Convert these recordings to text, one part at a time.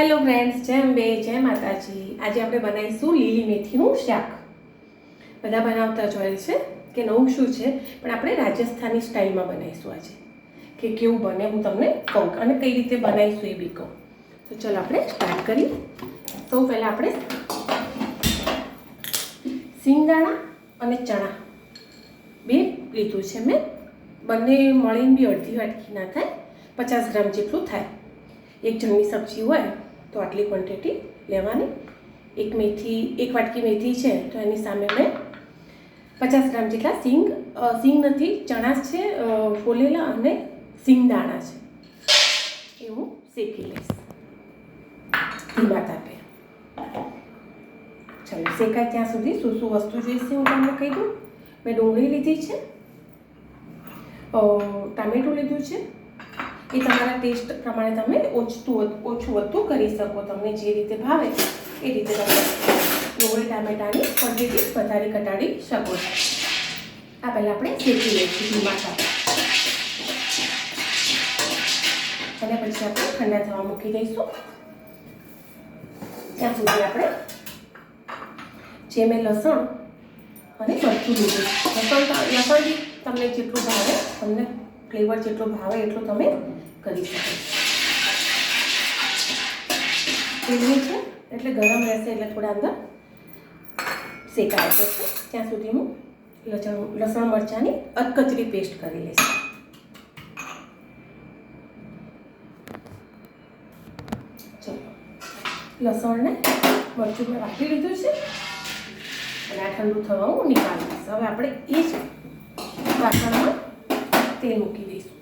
Hello friends જય અંબે, જય માતાજી. આજે આપણે બનાવીશું લીલી મેથીનું શાક. બધા બનાવતા જ હોય છે કે નવું શું છે, પણ આપણે રાજસ્થાની સ્ટાઇલમાં બનાવીશું આજે. કે કેવું બને હું તમને કહું અને કઈ રીતે બનાવીશું એ બી કહું. તો ચલો આપણે સ્ટાર્ટ કરીએ. સૌ પહેલાં આપણે સિંગદાણા અને ચણા બે લીધું છે મેં. બંને મળીને બી અડધી વાટકી ના થાય, પચાસ ગ્રામ જેટલું થાય. એક જણની સબ્જી હોય તો આટલી ક્વોન્ટિટી લેવાની. એક મેથી, એક વાટકી મેથી છે, તો એની સામે મેં પચાસ ગ્રામ જેટલા સિંગ સિંગ નથી, ચણા છે ફોલેલા અને સિંગ દાણા છે. એ હું શેકી લઈશ. ધીમા તાપે ચાલો, શેકાય ત્યાં સુધી શું શું વસ્તુ જોઈશે હું તમને કહી દઉં. મેં ડુંગળી લીધી છે. ટામેટું લીધું છે. એ તમારા ટેસ્ટ પ્રમાણે તમે ઓછતું ઓછું વધતું કરી શકો. તમને જે રીતે ભાવે એ રીતે તમે ડુંગળી ટામેટાની ક્વોન્ટિટી વધારે ઘટાડી શકો છો. આ પહેલાં આપણે શેકી લઈશું ધીમા સાથે અને પછી આપણે ઠંડા થવા મૂકી દઈશું. ત્યાં સુધી આપણે જે મેં લસણ અને મરચું લીધું. લસણ લસણ તમને જેટલું ભાવે, તમને ફ્લેવર જેટલો ભાવે એટલો તમે કરી શકો. તેલની છે, એટલે ગરમ રહેશે એટલે થોડા અંદર શેકાઈ જશે. ત્યાં સુધી હું લસણ લસણ મરચાંની અધકચરી પેસ્ટ કરી લઈશ. ચલો, લસણને મરચું મેં રાખી લીધું છે. અને આ ઠંડુ થવા હું નીકાળી દઈશ હવે આપણે એ જ વાસણમાં તેલ મૂકી દઈશું.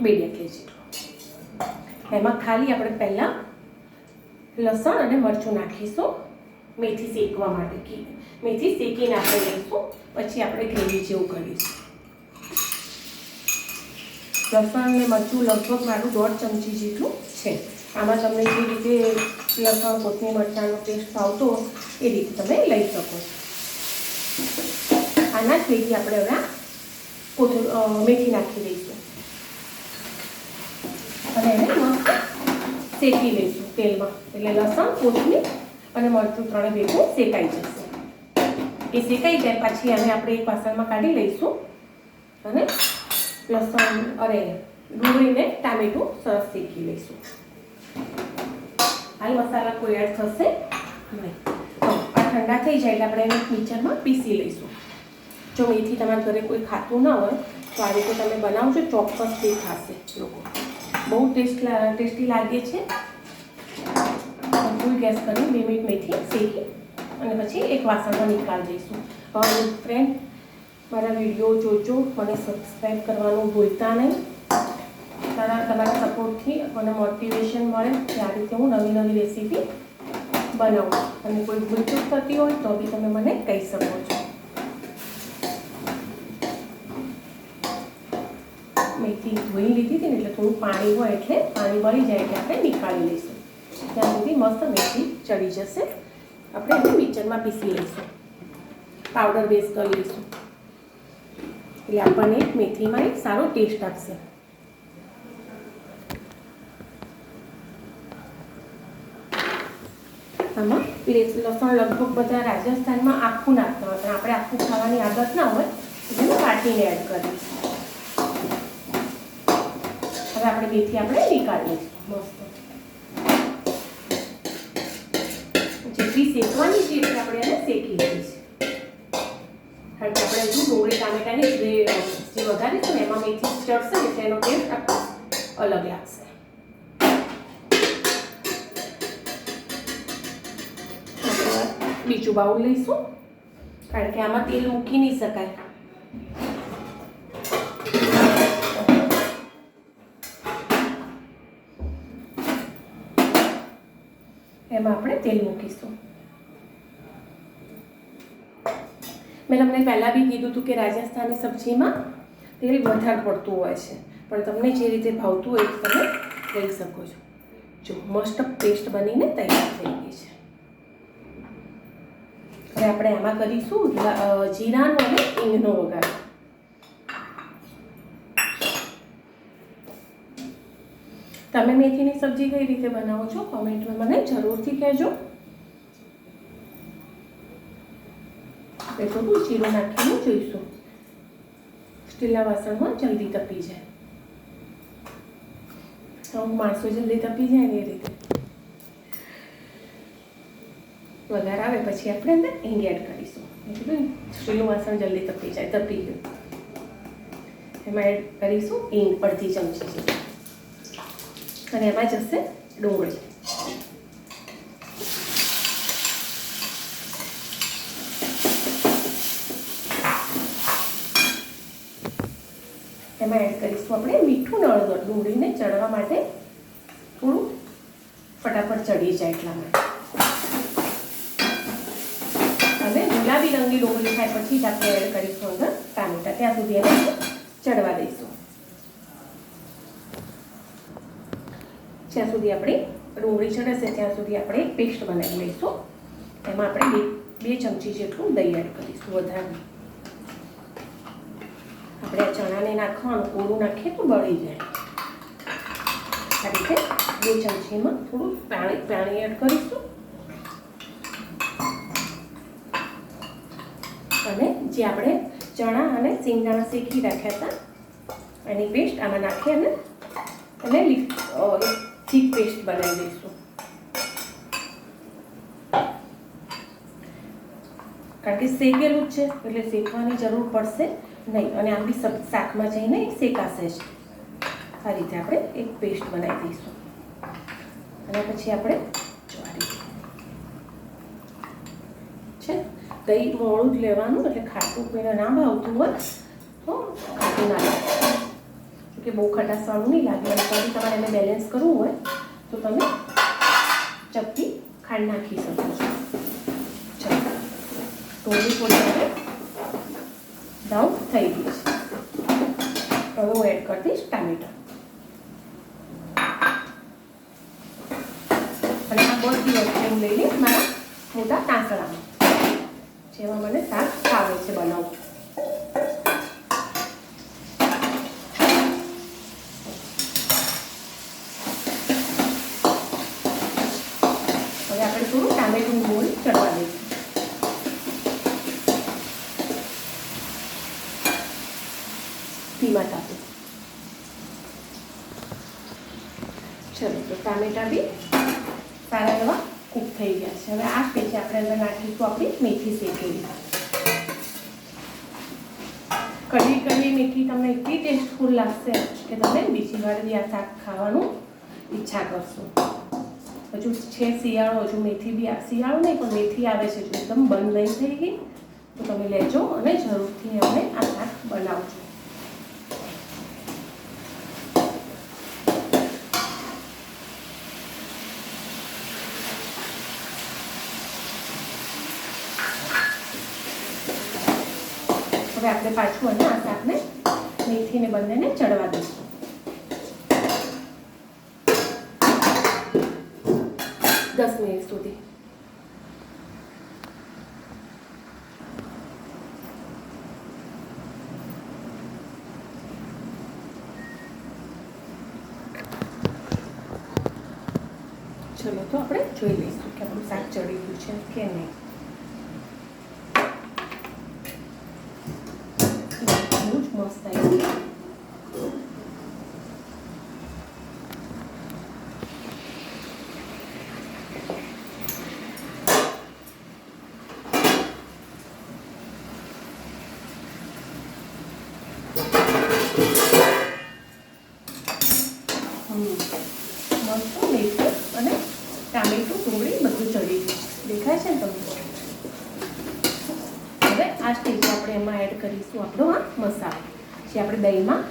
બે ડેકે જેટલું. એમાં ખાલી આપણે પહેલાં લસણ અને મરચું નાખીશું. મેથી શેકવા માટે મેથી શેકીને આપણે લઈશું. પછી આપણે ગ્રેવી જેવું કરીશું. લસણ અને મરચું લગભગ મારું દોઢ ચમચી જેટલું છે. આમાં તમને જે રીતે લસણ, કોથમીર, મરચાંનો ટેસ્ટ ભાવતો એ રીતે તમે લઈ શકો છો. આના જ આપણે હવે આ કોથમ મેથી નાખી દઈશું. અને એને મસ્ત શેકી લઈશું તેલમાં. એટલે લસણ, કોથમીર અને મરચું ત્રણે ભેગું શેકાઈ જશે. એ શેકાઈ જાય પછી આને આપણે એક વાસણમાં કાઢી લઈશું. અને લસણ અરે ડુંગળીને ટામેટું સરસ શેકી લઈશું. હાલ મસાલા કોઈ એડ થશે નહીં. આ ઠંડા થઈ જાય એટલે આપણે એને મિક્સરમાં પીસી લઈશું. જો મેથી તમારા ઘરે કોઈ ખાતું ના હોય, તો આ રીતે તમે બનાવજો, ચોક્કસ તે ખાશે લોકો. બહુ ટેસ્ટ ટેસ્ટી લાગે છે. ફૂલ ગેસ કરી બે મિનિટ મેથી શેકી અને પછી એક વાસણમાં નિકાલ દઈશું. હવે ફ્રેન્ડ મારા વીડિયો જોજો. મને સબસ્ક્રાઈબ કરવાનું ભૂલતા નહીં. તારા તમારા સપોર્ટથી મને મોટિવેશન મળે કે આ રીતે હું નવી નવી રેસીપી બનાવું અને કોઈ ભૂલચૂક થતી હોય તો બી તમે મને કહી શકો છો. મેથી ધોઈ લીધી હતી ને એટલે થોડું પાણી હોય એટલે પાણી બળી જાય એટલે આપણે નીકાળી લઈશું. ત્યાં સુધી મસ્ત મેથી ચડી જશે. આપણે એને મિક્સરમાં પીસી લઈશું. પાવડર બેઝ કરી લઈશું. એટલે આપણને મેથીમાં એક સારો ટેસ્ટ આપશે. આમાં લસણ લગભગ બધા રાજસ્થાનમાં આખું નાખતા હોય. પણ આપણે આખું ખાવાની આદત ના હોય, એટલે કાઢીને એડ કરીશ. હવે આપણે બેથી આપણે નીકાળી લઈશું મસ્ત. જેટલી શેકવાની છે એટલે આપણે એને શેકી લઈશું કારણ કે આપણે હજુ ડુંગળી ટામેટાની જે વઘારીશું ને, એમાં મેથી ચડશે ને એનો ટેસ્ટ અલગ લાગશે. બીજું બાઉલ લઈશું. કારણ કે આમાં તેલ મૂકી નહીં શકાય. એમાં આપણે તેલ મૂકીશું. મેં તમને પહેલાં બી કીધું હતું કે રાજસ્થાની સબ્જીમાં તેલ વધારે પડતું હોય છે. પણ તમને જે રીતે ભાવતું હોય તમે લઈ શકો છો. જો મસ્ત પેસ્ટ બનીને તૈયાર થઈ ગઈ છે. હવે આપણે એમાં કરીશું જીરાનો અને હિંગનો વઘાર. તમે મેથીની સબ્જી કઈ રીતે બનાવો છો? કોમેન્ટમાં મને જરૂરથી કહેજો. આપણે થોડું જીરું નાખીને જોઈશું. સ્ટીલના વાસણમાં જલ્દી તપી જાય. અમુક માણસો જલ્દી તપી જાય ને એ રીતે. વઘાર આવે, પછી આપણે અંદર હિંગ એડ કરીશું. એટલે સ્ટીલનું વાસણ જલ્દી તપી જાય, તપી ગયું. એમાં એડ કરીશું હિંગ અડધી ચમચી જેટલી. અને એમાં જશે ડુંગળી. એમાં એડ કરીશું આપણે મીઠું ને હળદર ડુંગળીને ચડવા માટે થોડું ફટાફટ ચડી જાય એટલા માટે હવે ગુલાબી રંગની ડુંગળી થાય પછી જ આપણે એડ કરીશું અંદર ટામેટા. ત્યાં સુધી એને ચડવા દઈશું. જ્યાં સુધી આપણી ડુંગળી ચડશે, ત્યાં સુધી આપણે પેસ્ટ બનાવી લઈશું. એમાં આપણે બે બે ચમચી જેટલું દહીં એડ કરીશું વધારે. આપણે આ ચણાને નાખવાનું કોરું નાખીએ તો બળી જાય. આ રીતે બે ચમચીમાં થોડું પાણી પાણી એડ કરીશું અને જે આપણે ચણા અને સિંગદાણા શેકી રાખ્યા હતા. એની પેસ્ટ આમાં નાખી અને અને થીક પેસ્ટ બનાવી દઈશું. કારણ કે શેકેલું જ છે, એટલે શેકવાની જરૂર પડશે નહીં. અને આમ બી શાકમાં જઈને શેકાશે જ. આ રીતે આપણે એક પેસ્ટ બનાવી દઈશું. અને પછી આપણે જ્વારી છે દહીં મોડું જ લેવાનું, એટલે ખાટું કોઈને ના ભાવતું હોય, તો ખાટું ના લાગે કે બહુ ખટાસવાળું નહીં લાગે પછી તમારે એને બેલેન્સ કરવું હોય, તો તમે ચપટી ખાંડ નાખી શકો છો. થોડી થોડી હવે ડાઉન થઈ ગઈ છે. હવે હું એડ કરી દઈશ ટામેટા. અને આ બધી વસ્તુ લઈ લઈશ મારા મોટા તાંસળામાં જેમાં મને શાક ફાવે છે બનાવવું હવે આપણે થોડું ટામેટું ગોળ ચડવા દઈશું. ધીમા તાપે. ચલો, તો ટામેટા બી સારા થઈ ગયા છે. હવે આ સ્ટેજે આપણે અંદર નાખીશું આપણી મેથી શેકેલી કઢી કઢી મેથી તમને એટલી ટેસ્ટફુલ લાગશે કે તમે બીજી વાર બી આ શાક ખાવાનું ઈચ્છા કરશો. હજુ છે શિયાળો, હજુ મેથી બી શિયાળો નહીં, પણ મેથી આવે છે એકદમ બંધ નહીં થઈ ગઈ, તો તમે લેજો અને જરૂરથી અમે આ શાક બનાવજો. હવે આપણે પાછું અને આ શાકને મેથીને બંનેને ચડવા દઈશું. દસ મિનિટ સુધી. ચલો તો આપણે જોઈ લઈશું કે આપણું શાક ચડી ગયું છે કે નહીં. બહુ જ છે અને ટામેટું, ડુંગળી, બધું ચડી દેખાય છે ને તમને? હવે આ સ્ટેજ આપણે એમાં એડ કરીશું આપણો આ જે આપણે દહીંમાં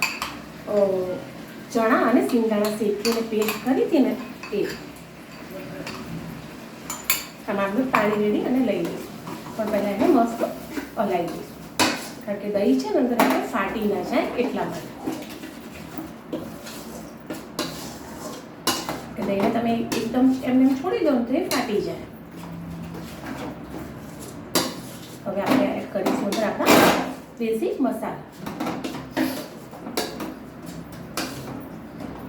ચણા અને સિંગદાણા શેકીને પેસ્ટ કરી હતી ને એ તમારું પાણી રેડી અને લઈ લઈશું. પણ પહેલાં એને મસ્ત હલાવી દઈશું. કારણ કે દહીં છે ને અંદર આપણે ફાટી ના જાય એટલા માટે. દહીંને તમે એકદમ એમને એમ છોડી દો તો એ ફાટી જાય. હવે આપણે એડ કરીશું અંદર આપણા બેઝિક મસાલા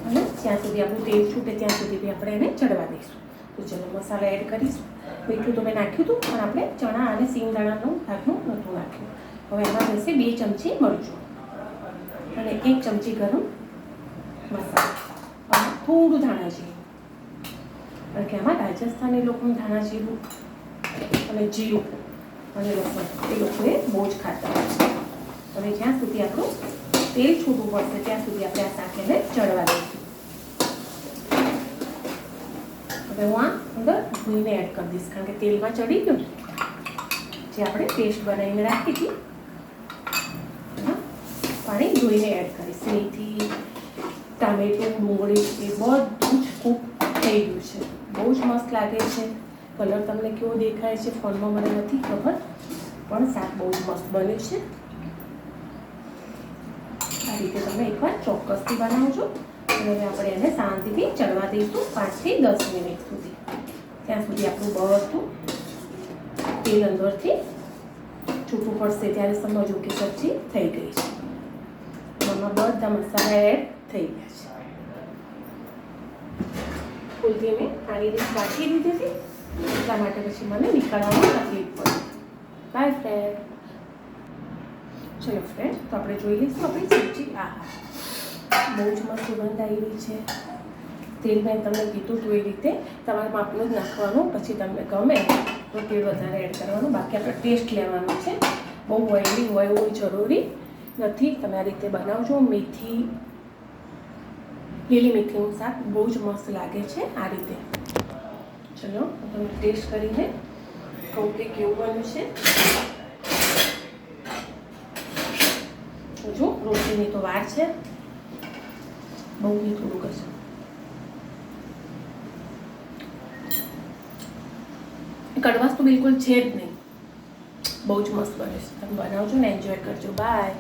અને જ્યાં સુધી આપણું તેલ છૂટે ત્યાં સુધી બી આપણે એને ચડવા દઈશું. તો ચલો મસાલા એડ કરીશું. મીઠું તો મેં નાખ્યું હતું, પણ આપણે ચણા અને સિંગદાણાનું ભાગનું નહોતું નાખ્યું. હવે એમાં રહેશે બે ચમચી મરચું અને એક ચમચી ગરમ મસાલો. થોડું ધાણા જીરું કારણ કે આમાં રાજસ્થાની લોકોનું ધાણા જીરું અને જીરું અને લસણ, એ લોકોએ બહુ જ ખાતા હોય છે. હવે જ્યાં સુધી આપણું તેલ છૂટું પડશે, ત્યાં સુધી આપણે આ શાક એને ચડવા દઈશું. હવે હું આ અંદર ઘીને એડ કરી દઈશ. કારણ કે તેલમાં ચડી ગયું જે આપણે પેસ્ટ બનાવીને રાખી હતી. પાણી ધોઈને એડ કરીશ. મેથી, ટામેટું, ડુંગળી, એ બધું જ કૂક થઈ ગયું છે. બહુ જ મસ્ત લાગે છે. કલર તમને કેવો દેખાય છે ફોનમાં મને નથી ખબર, પણ શાક બહુ જ મસ્ત બન્યું છે. આ રીતે તમે એકવાર ચોક્કસથી બનાવજો. અને હવે આપણે એને શાંતિથી ચડવા દઈશું પાંચથી દસ મિનિટ સુધી. ત્યાં સુધી આપણું બધું તેલ અંદરથી છૂટું પડશે ત્યારે સમજો કે સબ્જી થઈ ગઈ છે. આમાં બધા મસાલા એડ થઈ ગયા છે. ફૂલથી મેં આની રીત બાકી દીધી હતી. એટલા માટે પછી મને નીકળવામાં તકલીફ પડી બાય ફ્રેન્ડ ચલો ફ્રેન્ડ તો આપણે જોઈ લઈશું આપણી સબ્જી. આ બહુ જ મસ્ત સુગંધ આવી છે. તેલ મેં તમને કીધું હતું એ રીતે તમારે માપનું જ નાખવાનું, પછી તમને ગમે તો તેલ વધારે એડ કરવાનું. બાકી આપણે ટેસ્ટ લેવાનું છે. બહુ ઓઇલી હોય એવું જરૂરી નથી. તમે આ રીતે બનાવજો. મેથી, લીલી મેથીનું શાક બહુ જ મસ્ત લાગે છે આ રીતે. ચલો તમે ટેસ્ટ કરીને કહું કે કેવું બન્યું છે. જો રોટલીની તો વાર છે. બહુ બી થોડુંક હશે કડવાશ તો બિલકુલ છે જ નહીં. બહુ જ મસ્ત બને છે. તમે બનાવજો ને એન્જોય કરજો. બાય